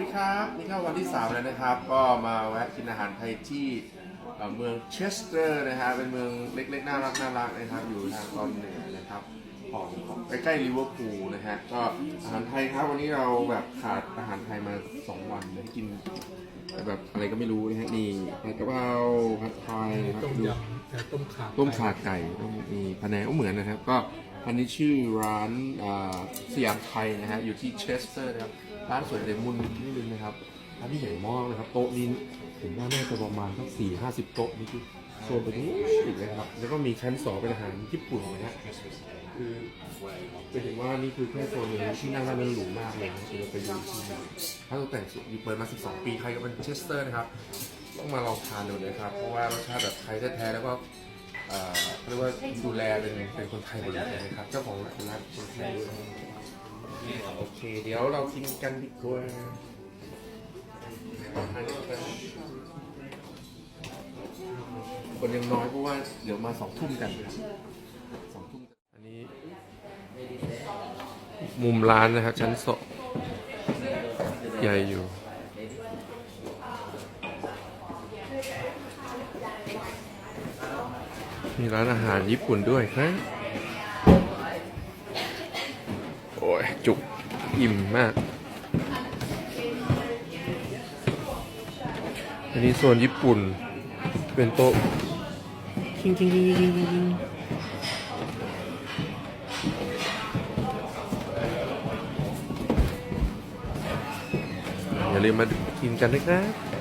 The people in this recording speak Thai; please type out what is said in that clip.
ดีครับนี่ก็วันที่ 3 แล้วนะครับ ก็มาแวะกินอาหารไทยที่เอ่อเมืองเชสเตอร์นะฮะเป็นเมืองเล็กๆ น่ารักน่ารักนะครับ อยู่ทางตอนเหนือนะครับของของใกล้ๆลิเวอร์พูลนะฮะก็อาหารไทยครับวันนี้เราแบบขาดอาหารไทยมา 2 วันเลยกินแบบอะไรก็ไม่รู้นะฮะนี่ผัดกะเพราผัดไทยนะครับต้มดูยำแต่ต้มขาต้มขาไก่ต้องมีพะแนงก็เหมือนนะครับ ก็ อันนี้ชื่อร้านสยามไทยนะฮะอยู่ที่เชสเตอร์นะครับร้านสวยเดมุนนิดนึงนะครับร้านที่ใหญ่มากนะครับโต๊ะนี้ผมว่าน่าจะประมาณสักสี่ห้าสิบโต๊ะนี่คือโซนไปตรงนู้นอีกนะครับแล้วก็มีชั้นสองเป็นอาหารญี่ปุ่นนะฮะคือจะเห็นว่านี่คือแค่โซนหนึงที่นั่งได้มันหรูมากเลยนะเราไปดูที่นี่ถ้าตกแต่งสุดอยู่เปิดมา 12 ปีใครก็เป็นเชสเตอร์นะครับต้องมาลองทานดูนะครับเพราะว่ารสชาติแบบไทยแท้ๆแล้วก็ เรียกว่าดูแลเป็นเป็นคนไทยหมดเลยนะครับ เจ้าของร้านเป็นคนไทยด้วยโอเค เดี๋ยวเรากินกันดีกว่าคนยังน้อยเพราะว่าเดี๋ยวมาสองทุ่มกันครับสองทุ่มอันนี้ มุมร้านนะครับ ชั้นสองใหญ่อยู่ มีร้านอาหารญี่ปุ่นด้วยครับ โอ้ย จุกอิ่มมาก อันนี้โซนญี่ปุ่น เป็นโต๊ะคิงคิงคิงคิงคิงคิงอย่าลืมมากินกันนะครับ